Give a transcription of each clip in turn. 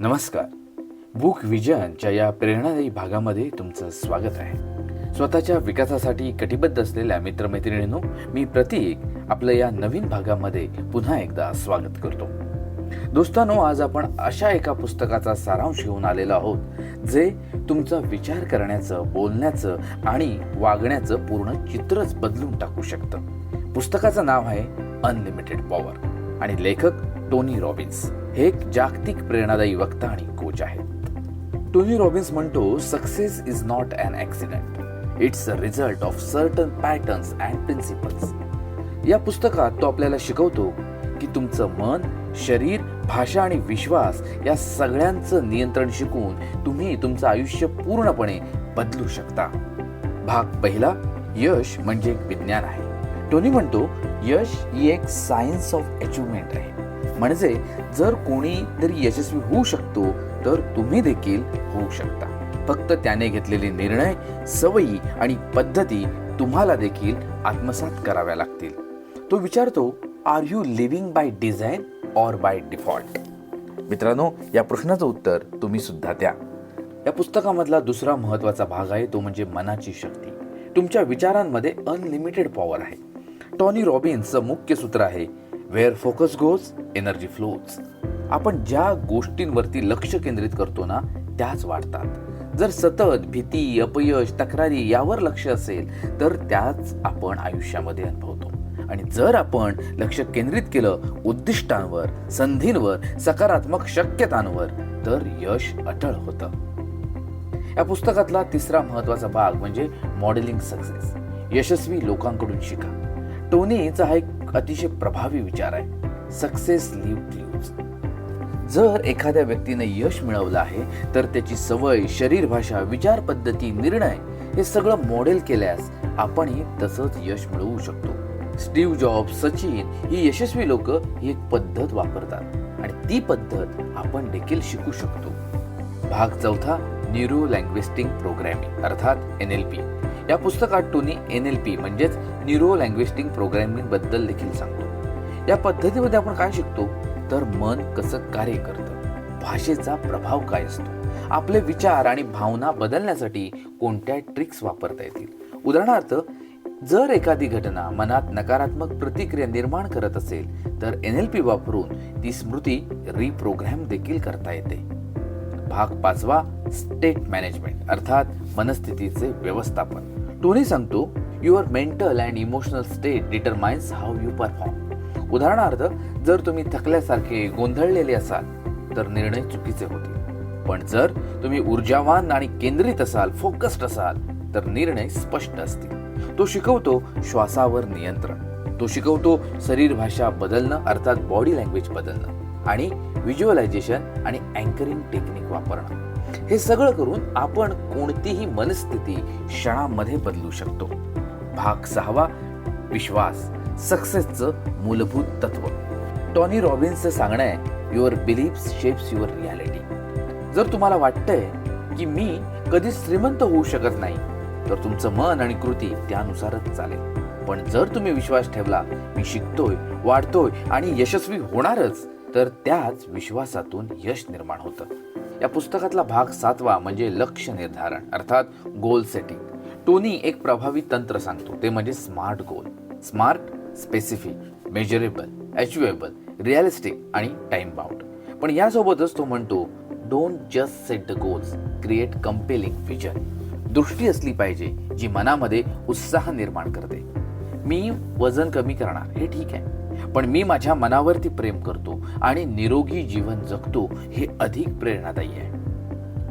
नमस्कार. बुक विजनच्या या प्रेरणादायी भागामध्ये तुमचं स्वागत आहे. स्वतःच्या विकासासाठी कटिबद्ध असलेल्या मित्रमैत्रिणींनो मी प्रतीक आपलं या नवीन भागामध्ये पुन्हा एकदा स्वागत करतो. दोस्तांनो आज आपण अशा एका पुस्तकाचा सारांश घेऊन आलेलो आहोत जे तुमचा विचार करण्याचं बोलण्याचं आणि वागण्याचं पूर्ण चित्रच बदलून टाकू शकतं. पुस्तकाचं नाव आहे अनलिमिटेड पॉवर आणि लेखक टोनी रॉबिन्स हे एक जागतिक प्रेरणादायी वक्ता आणि कोच आहेत. टोनी रॉबिन्स म्हणतो success is not an accident it's a result of certain patterns and principles या पुस्तकात तो आपल्याला शिकवतो की तुमचं मन शरीर भाषा आणि विश्वास या सगळ्यांचं नियंत्रण शिकून तुम्ही तुमचं आयुष्य पूर्णपणे बदलू शकता. भाग पहिला यश म्हणजे एक विज्ञान आहे. टोनी म्हणतो यश ही एक सायन्स ऑफ अचिव्हमेंट आहे. म्हणजे जर कोणी तरी यशस्वी होऊ शकतो तर तुम्ही देखील होऊ शकता. फक्त त्याने घेतलेले निर्णय सवयी आणि पद्धती तुम्हाला देखील आत्मसात कराव्या लागतील. तो विचारतो are you living by design or by default मित्रांनो या प्रश्नाचं उत्तर तुम्ही सुद्धा द्या. या पुस्तकामधला दुसरा महत्त्वाचा भाग आहे तो म्हणजे मनाची शक्ती. तुमच्या विचारांमध्ये अनलिमिटेड पॉवर आहे. टॉनी रॉबिन्सचं मुख्य सूत्र आहे where focus goes energy flows आपण ज्या गोष्टींवरती लक्ष केंद्रित करतो ना त्याच वाढतात. जर सतत भीती अपयश तक्रारी यावर लक्ष असेल तर त्याच आपण आयुष्यामध्ये अनुभवतो. आणि जर आपण लक्ष केंद्रित केलं उद्दिष्टांवर संधींवर सकारात्मक शक्यतांवर तर यश अटळ होतं. या पुस्तकातला तिसरा महत्त्वाचा भाग म्हणजे मॉडेलिंग सक्सेस यशस्वी लोकांकडून शिका. टोनीचा हा एक अतिशय प्रभावी विचार आहे. सक्सेस लिव्ह क्ल्यूज जर एखाद्या व्यक्तीने यश मिळवलं आहे तर त्याची सवय शरीर भाषा विचार पद्धती निर्णय हे सगळं मॉडेल केल्यास आपणही तसंच यश मिळवू शकतो. स्टीव्ह जॉब सचिन ही यशस्वी लोक ही एक पद्धत वापरतात आणि ती पद्धत आपण देखील शिकू शकतो. भाग चौथा न्यूरो लँग्वेस्टिंग प्रोग्रॅमिंग अर्थात एन एल पी या पुस्तकात टोनी एन एल पी म्हणजेच न्यूरो लँग्वेस्टिंग प्रोग्रॅमिंगबद्दल देखील सांगतो. या पद्धतीमध्ये आपण काय शिकतो? तर मन कसं कार्य करतं? भाषेचा प्रभाव काय असतो? आपले विचार आणि भावना बदलण्यासाठी कोणत्या ट्रिक्स वापरता येतील? उदाहरणार्थ जर एखादी घटना मनात नकारात्मक प्रतिक्रिया निर्माण करत असेल तर एन एल पी वापरून ती स्मृती रिप्रोग्रॅम देखील करता येते. भाग पाचवा स्टेट मॅनेजमेंट अर्थात मनस्थितीचे व्यवस्थापन. टोनी सांगतो your mental and emotional state determines how you perform उदाहरणार्थ जर तुम्ही थकल्यासारखे गोंधळलेले असाल तर निर्णय चुकीचे होतील. पण जर तुम्ही ऊर्जावान आणि केंद्रित असाल फोकस्ड असाल तर निर्णय स्पष्ट असतील. तो शिकवतो श्वासावर नियंत्रण. तो शिकवतो शरीर भाषा बदलणं अर्थात बॉडी लँग्वेज बदलणं. आणि व्हिज्युअलायझेशन आणि अँकरिंग टेक्निक वापरणं. हे सगळं करून आपण कोणतीही मनस्थिती क्षणामध्ये बदलू शकतो. भाग सहावा विश्वास सक्सेसचं मूलभूत तत्व. टॉनी रॉबिन्सचं सांगणं आहे your beliefs shapes your reality जर तुम्हाला वाटतंय की मी कधी श्रीमंत होऊ शकत नाही तर तुमचं मन आणि कृती त्यानुसारच चालेल. पण जर तुम्ही विश्वास ठेवला मी शिकतोय वाढतोय आणि यशस्वी होणारच तर त्याच विश्वासातून यश निर्माण होतं. या पुस्तकातला भाग सातवा म्हणजे लक्ष निर्धारण अर्थात गोल सेटिंग टोनी एक प्रभावी तंत्र सांगतो ते म्हणजे smart goal smart specific measurable achievable realistic आणि टाइम बाउंड पण यासोबतच तो म्हणतो don't just set the goals create compelling vision दृष्टी असली पाहिजे जी मनामध्ये उत्साह निर्माण करते. मी वजन कमी करणार हे ठीक आहे. पण मी माझ्या मनावरती प्रेम करतो आणि निरोगी जीवन जगतो हे अधिक प्रेरणादायी आहे.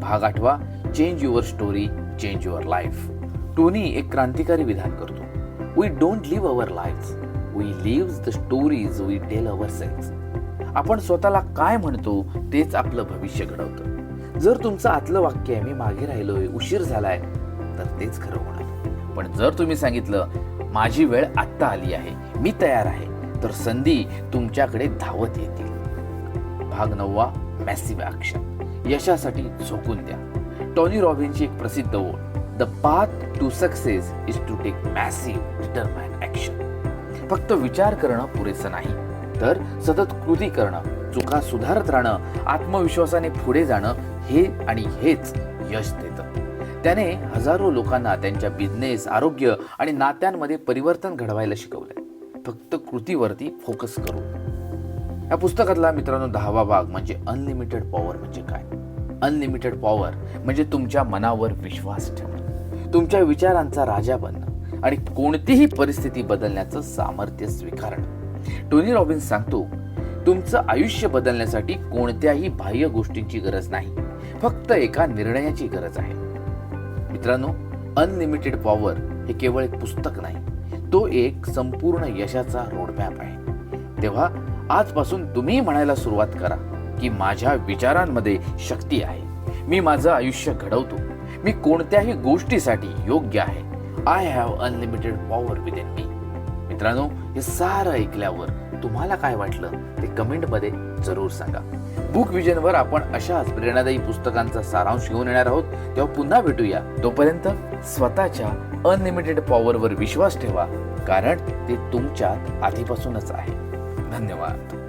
भाग आठवा change your story change your life Tony एक क्रांतिकारी विधान करतो. We don't live our life we live the stories we tell ourselves आपण स्वतःला काय म्हणतो तेच आपलं भविष्य घडवतं. जर तुमचं आतलं वाक्य आहे मी मागे राहिलोय उशीर झालाय तर तेच खरं होणार. पण जर तुम्ही सांगितलं माझी वेळ आत्ता आली आहे मी तयार आहे तर संधी तुमच्याकडे धावत येतील. भाग नववा मॅसिव्ह ॲक्शन यशासाठी झोकून द्या. टॉनी रॉबिनची एक प्रसिद्ध ओळ the path to success is to take massive determine action फक्त विचार करणं पुरेसं नाही तर सतत कृती करणं चुका सुधारत राहणं आत्मविश्वासाने पुढे जाणं हे आणि हेच यश देतं. त्याने हजारो लोकांना त्यांच्या बिझनेस आरोग्य आणि नात्यांमध्ये परिवर्तन घडवायला शिकवलंय. फक्त कृतीवरती फोकस करू. या पुस्तकातला मित्रांनो दहावा भाग म्हणजे अनलिमिटेड पॉवर म्हणजे काय? अनलिमिटेड पॉवर म्हणजे तुमच्या मनावर विश्वास ठेवणं तुमच्या विचारांचा राजा बनणं आणि कोणतीही परिस्थिती बदलण्याचं सामर्थ्य स्वीकारणं. टोनी रॉबिन्स सांगतो तुमचं आयुष्य बदलण्यासाठी कोणत्याही बाह्य गोष्टींची गरज नाही फक्त एका निर्णयाची गरज आहे. मित्रांनो अनलिमिटेड पॉवर हे केवळ एक पुस्तक नाही तो एक संपूर्ण यशाचा रोडमॅप आहे. तेव्हा आजपासून तुम्ही म्हणायला सुरुवात करा की माझ्या विचारांमध्ये शक्ती आहे. मी माझं आयुष्य घडवतो. मी कोणत्याही गोष्टीसाठी योग्य आहे. I have unlimited power within me मित्रांनो हे सारं ऐकल्यावर तुम्हाला काय वाटलं ते कमेंटमध्ये जरूर सांगा. बुक विजनवर आपण अशाच प्रेरणादायी पुस्तकांचा सारांश घेऊन येणार आहोत. तेव्हा पुन्हा भेटूया. तोपर्यंत स्वतःच्या अनलिमिटेड पॉवरवर विश्वास ठेवा कारण ते तुमच्यात आधीपासूनच आहे. धन्यवाद.